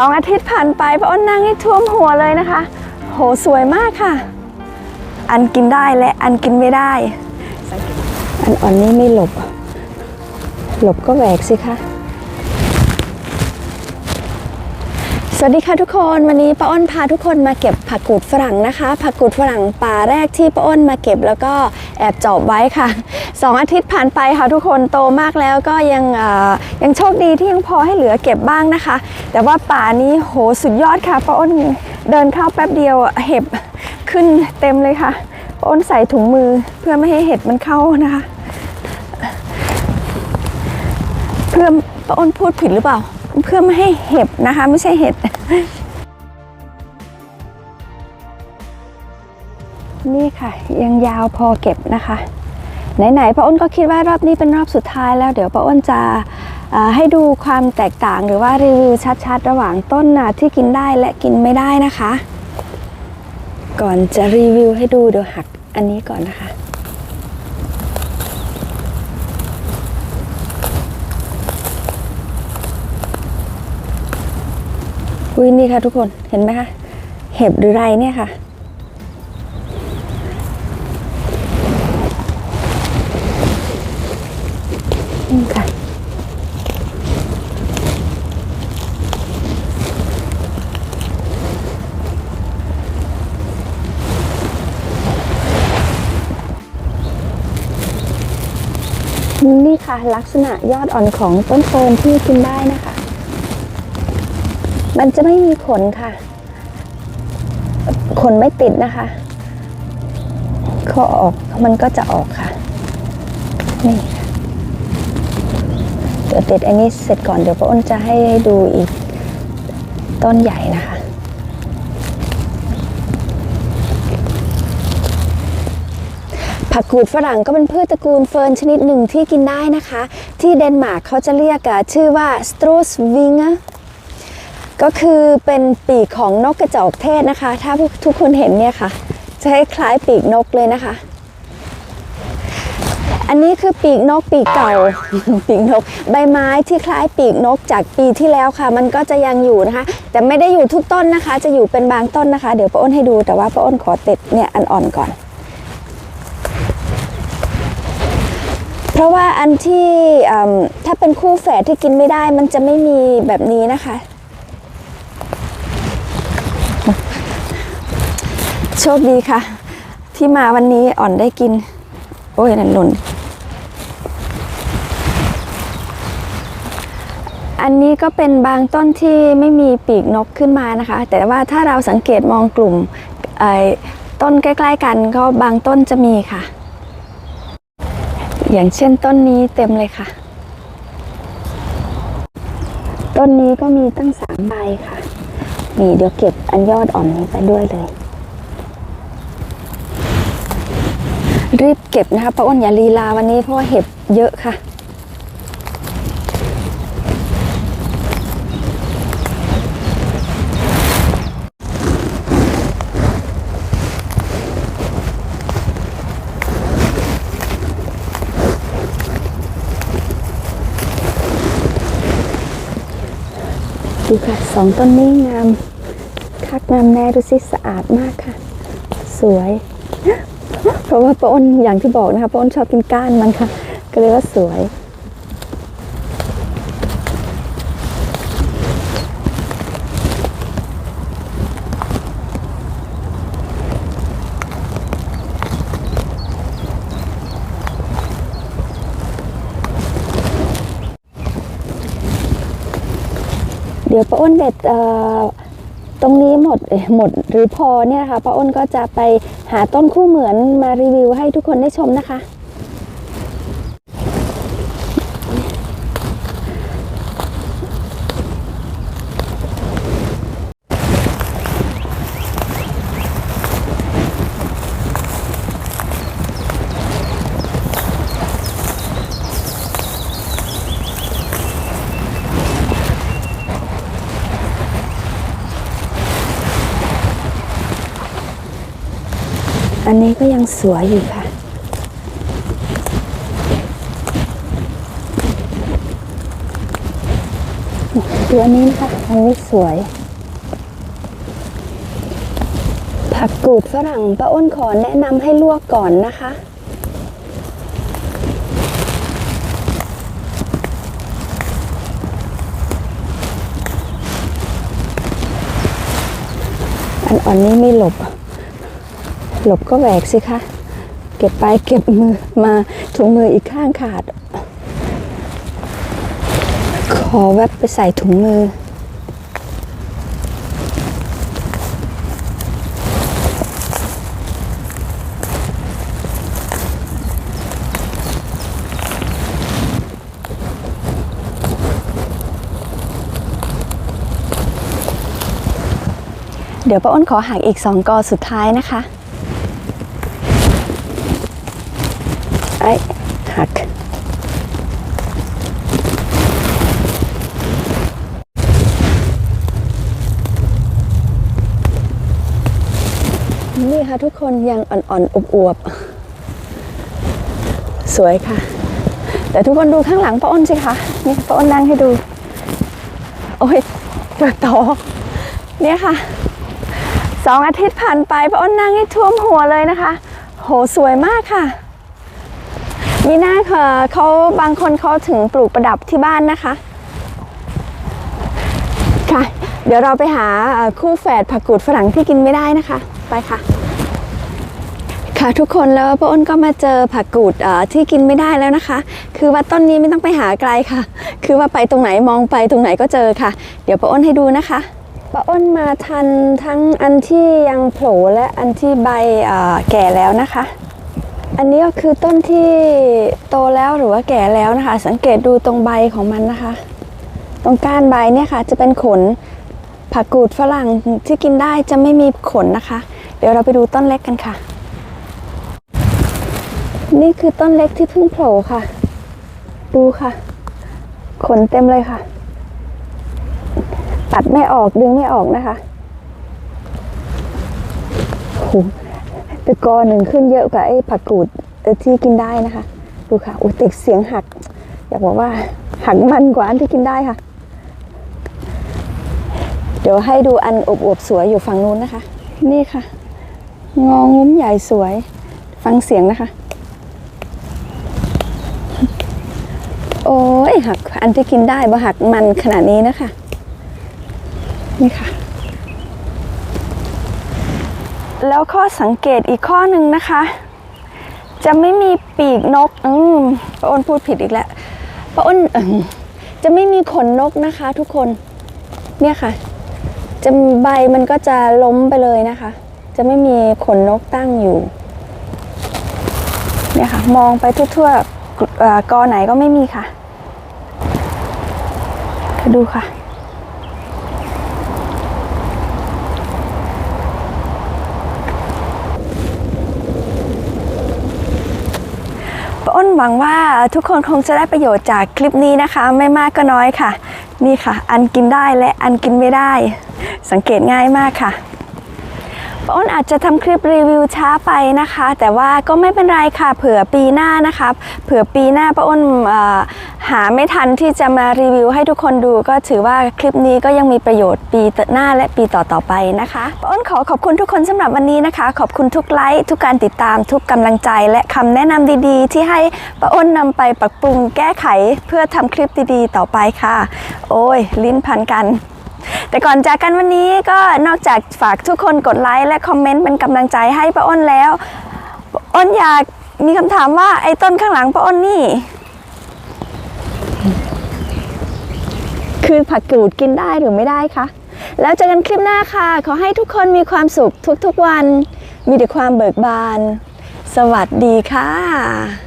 สองอาทิตย์ผ่านไปพระอ้นนั่งให้ท่วมหัวเลยนะคะ โหสวยมากค่ะ อันกินได้และอันกินไม่ได้ อันอ่อนนี้ไม่หลบ หลบก็แหวกสิคะ สวัสดีค่ะทุกคนวันนี้ป้าอ้นพาทุกคนมาเก็บผักกูดฝรั่งนะคะ ผักกูดฝรั่งป่าแรกที่ป้าอ้นมาเก็บแล้วก็ แอบจอบไว้ค่ะสองอาทิตย์ผ่านไปค่ะทุกคนโตมากแล้วก็ยังยังโชคดีที่ยังพอให้เหลือเก็บบ้างนะคะ แต่ว่าป่านี้โหสุดยอดค่ะป้าอ้นเดินเข้าแป๊บเดียวเห็บขึ้นเต็มเลยค่ะป้าอ้นใส่ถุงมือเพื่อไม่ให้เห็ดมันเข้านะคะ เพื่อป้าอ้นพูดผิดหรือเปล่า เพื่อไม่ให้เห็บนะคะ ไม่ใช่เห็ด นี่ค่ะยังยาวพอเก็บนะคะ ไหนๆป้าอ้นก็คิดว่ารอบนี้เป็นรอบสุดท้ายแล้วเดี๋ยวป้าอ้นจะให้ดูความแตกต่างหรือว่ารีวิวชัดๆ ระหว่างต้นน่ะที่กินได้และกินไม่ได้นะคะ ก่อนจะรีวิวให้ดูเดี๋ยวหักอันนี้ก่อนนะคะ อุ้ยนี่ค่ะทุกคนเห็นไหมคะเห็บหรือไรเนี่ยค่ะ นี่ค่ะนี่ค่ะลักษณะยอดอ่อนของต้นเฟิร์นที่กินได้นะคะ มันจะไม่มีขนค่ะ ขนไม่ติดนะคะข้อออกมันก็จะออกค่ะ นี่ ติดอันนี้เสร็จก่อนเดี๋ยวป้าอ้นจะให้ดูอีกต้นใหญ่นะคะ ผักกูดฝรั่งก็เป็นพืชตระกูลเฟิร์นชนิดหนึ่งที่กินได้นะคะ ที่เดนมาร์กเขาจะเรียกชื่อว่า s t r u s w i n g e r ก็คือเป็นปีกของนกกระจอกเทศนะคะ ถ้าทุกคนเห็นเนี่ยค่ะ จะคล้ายปีกนกเลยนะคะ อันนี้คือปีกนกปีกเก่าปีกนก ใบไม้ที่คล้ายปีกนกจากปีที่แล้วค่ะ มันก็จะยังอยู่นะคะ แต่ไม่ได้อยู่ทุกต้นนะคะ จะอยู่เป็นบางต้นนะคะ เดี๋ยวป้าอ้นให้ดูแต่ว่าป้าอ้นขอติดเนี่ยอันอ่อนก่อน เพราะว่าอันที่ถ้าเป็นคู่แฝดที่กินไม่ได้ มันจะไม่มีแบบนี้นะคะโชคดีค่ะ ที่มาวันนี้อ่อนได้กิน โอ้ยนั่นหล่น อันนี้ก็เป็นบางต้นที่ไม่มีปีกนกขึ้นมานะคะ แต่ว่าถ้าเราสังเกตมองกลุ่มต้นใกล้ ๆ กันก็บางต้นจะมีค่ะ อย่างเช่นต้นนี้เต็มเลยค่ะ ต้นนี้ก็มีตั้งสามใบค่ะนี่เดี๋ยวเก็บอันยอดอ่อนนี้ไปด้วยเลย รีบเก็บนะคะป้าะอ้นอย่าลีลาวันนี้เพราะว่าเห็บเยอะค่ะ ดูค่ะสองต้นนี้งามคักงามแน่ดูสิสะอาดมากค่ะ สวย เพราะว่าป้าอ้นอย่างที่บอกนะคะป้าอ้นชอบกินก้านมันค่ะ ก็เลยว่าสวย ดี๋ยวป้าอ้นเด็ดตรงนี้หมดหมดหรือพอเนี่ยนะคะป้าอ้นก็จะไปหาต้นคู่เหมือนมารีวิวให้ทุกคนได้ชมนะคะ อันนี้ก็ยังสวยอยู่ค่ะ ดูอันนี้นะคะอันนี้สวย ผักกูดฝรั่งป้าอ้นขอแนะนำให้ลวกก่อนนะคะอันอ่อนนี้ไม่หลบ หลบก็แหวกสิคะ เก็บไปเก็บมือมาถุงมืออีกข้างขาด ขอแวบไปใส่ถุงมือ เดี๋ยวป้าอ้นขอหักอีกสองกอสุดท้ายนะคะ อ้หักนี่ค่ะทุกคนยังอ่อนๆอวบๆสวยค่ะ แต่ทุกคนดูข้างหลังป้าอ้นสิคะนี่ป้าอ้นนั่งให้ดู โอ้ยตัวโตเนี่ยค่ะสองอาทิตย์ผ่านไปป้าอ้นนั่งให้ท่วมหัวเลยนะคะ โหสวยมากค่ะ มีหน้าค่ะเขาบางคนเขาถึงปลูกประดับที่บ้านนะคะค่ะ เดี๋ยวเราไปหาคู่แฝดผักกูดฝรั่งที่กินไม่ได้นะคะ ไปค่ะ ค่ะทุกคนแล้วป้าอ้นก็มาเจอผักกูดที่กินไม่ได้แล้วนะคะ คือว่าต้นนี้ไม่ต้องไปหาไกลค่ะ คือว่าไปตรงไหนมองไปตรงไหนก็เจอค่ะ เดี๋ยวป้าอ้นให้ดูนะคะป้าอ้นมาทันทั้งอันที่ยังโผล่และอันที่ใบแก่แล้วนะคะ อันนี้ก็คือต้นที่โตแล้วหรือว่าแก่แล้วนะคะ สังเกตดูตรงใบของมันนะคะ ตรงก้านใบเนี่ยค่ะ จะเป็นขนผักกูดฝรั่งที่กินได้จะไม่มีขนนะคะ เดี๋ยวเราไปดูต้นเล็กกันค่ะ นี่คือต้นเล็กที่เพิ่งโผล่ค่ะ ดูค่ะ ขนเต็มเลยค่ะ ตัดไม่ออกดึงไม่ออกนะคะโอ้โห แต่กอหนึ่งขึ้นเยอะกว่าไอ้ผักกูดที่กินได้นะคะ ดูค่ะอุ้ติดเสียงหัก อยากบอกว่าหักมันกว่าอันที่กินได้ค่ะ เดี๋ยวให้ดูอันอวบสวยอยู่ฝั่งนู้นนะคะ นี่ค่ะ งองุ้มใหญ่สวย ฟังเสียงนะคะ โอ้ยหักอันที่กินได้บ่หักมันขนาดนี้นะคะ นี่ค่ะ แล้วข้อสังเกตอีกข้อหนึ่งนะคะ จะไม่มีปีกนก อืมป้าอ้นพูดผิดอีกแล้วป้าอ้นจะไม่มีขนนกนะคะ ทุกคน เนี่ยค่ะ จะใบมันก็จะล้มไปเลยนะคะ จะไม่มีขนนกตั้งอยู่ เนี่ยค่ะ มองไปทั่วๆกอไหนก็ไม่มีค่ะ ดูค่ะ ป้าอ้น หวังว่าทุกคนคงจะได้ประโยชน์จากคลิปนี้นะคะ ไม่มากก็น้อยค่ะ นี่ค่ะ อันกินได้และอันกินไม่ได้ สังเกตง่ายมากค่ะ อ้นอาจจะทำคลิปรีวิวช้าไปนะคะ แต่ว่าก็ไม่เป็นไรค่ะเผื่อปีหน้านะคะเผื่อปีหน้าป้าอ้นหาไม่ทันที่จะมารีวิวให้ทุกคนดู ก็ถือว่าคลิปนี้ก็ยังมีประโยชน์ปีหน้าและปีต่อๆไปนะคะป้าอ้นขอขอบคุณทุกคนสำหรับวันนี้นะคะ ขอบคุณทุกไลค์ทุกการติดตามทุกกำลังใจ และคำแนะนำดีๆ ที่ให้ป้าอ้นนำไปปรับปรุงแก้ไขเพื่อทำคลิปดีๆ ต่อไปค่ะ โอ้ย ลิ้นพันกัน แต่ก่อนจากกันวันนี้ก็นอกจากฝากทุกคนกดไลค์และคอมเมนต์เป็นกำลังใจให้ป้าอ้นแล้วป้อ้นอยากมีคำถามว่าไอ้ต้นข้างหลังป้าอ้นนี่ คือผักกูดกินได้หรือไม่ได้คะแล้วเจอกันคลิปหน้าค่ะ ขอให้ทุกคนมีความสุขทุกๆวัน มีแต่ความเบิกบาน สวัสดีค่ะ